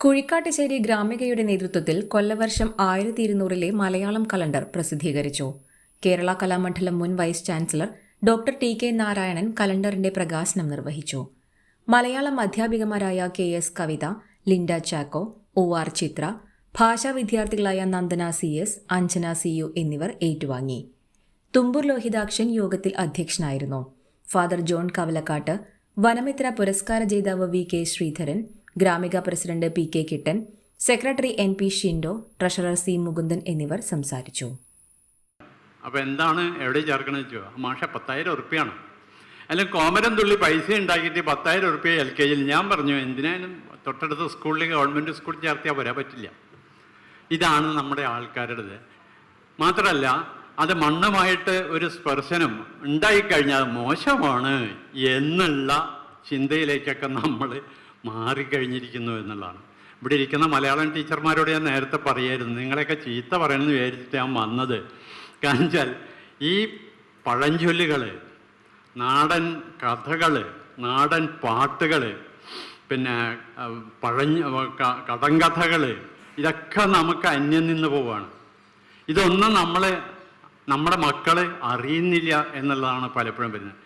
കുഴിക്കാട്ടുശ്ശേരി ഗ്രാമികയുടെ നേതൃത്വത്തിൽ കൊല്ലവർഷം ആയിരത്തി ഇരുന്നൂറിലെ മലയാളം കലണ്ടർ പ്രസിദ്ധീകരിച്ചു. കേരള കലാമണ്ഡലം മുൻ vice chancellor doctor T. K. Narayanan കലണ്ടറിന്റെ പ്രകാശനം നിർവഹിച്ചു. Malayalam അധ്യാപികമാരായ K. S. Kavitha Linda Chacko O. R. Chitra ഭാഷാ വിദ്യാർത്ഥികളായ Nandana C. S Anjana C. U എന്നിവർ ഏറ്റുവാങ്ങി. തുമ്പൂർ ലോഹിതാക്ഷൻ യോഗത്തിൽ അധ്യക്ഷനായിരുന്നു. ഫാദർ ജോൺ കവലക്കാട്ട് വനമിത്ര പുരസ്കാര ജേതാവ് V. K. Sreedharan Gramika president P K Kittan secretary N P Shindo treasurer C Mukundan എന്നിവർ സംസാരിച്ചു. അപ്പോൾ എന്താണ് എവിടെ ചേർക്കണമെന്ന് വെച്ചോ മാഷ പത്തായിരം ഉറുപ്പ്യാണ്. അല്ലെങ്കിൽ കോമരം തുള്ളി പൈസ ഉണ്ടാക്കിയിട്ട് പത്തായിരം ഉറുപ്പ്യ എൽ കെ ജിയിൽ ഞാൻ പറഞ്ഞു എന്തിനായാലും തൊട്ടടുത്ത സ്കൂളിൽ ഗവൺമെന്റ് സ്കൂളിൽ ചേർത്തിയാൽ വരാൻ പറ്റില്ല. ഇതാണ് നമ്മുടെ ആൾക്കാരുടേത്. മാത്രമല്ല അത് മണ്ണുമായിട്ട് ഒരു സ്പർശനം ഉണ്ടായിക്കഴിഞ്ഞാൽ മോശമാണ് എന്നുള്ള ചിന്തയിലേക്കൊക്കെ നമ്മൾ മാറിക്കഴിഞ്ഞിരിക്കുന്നു എന്നുള്ളതാണ്. ഇവിടെ ഇരിക്കുന്ന മലയാളം ടീച്ചർമാരോട് ഞാൻ നേരത്തെ പറയായിരുന്നു. നിങ്ങളെയൊക്കെ ചീത്ത പറയണമെന്ന് വിചാരിച്ചിട്ട് ഞാൻ വന്നത്. കാരണം വെച്ചാൽ ഈ പഴഞ്ചൊല്ലുകൾ നാടൻ കഥകൾ നാടൻ പാട്ടുകൾ പിന്നെ പഴഞ്ഞ കടങ്കഥകൾ ഇതൊക്കെ നമുക്ക് അന്യം നിന്ന് പോവുകയാണ് ഇതൊന്നും നമ്മൾ നമ്മുടെ മക്കൾ അറിയുന്നില്ല എന്നുള്ളതാണ് പലപ്പോഴും വരുന്നത്.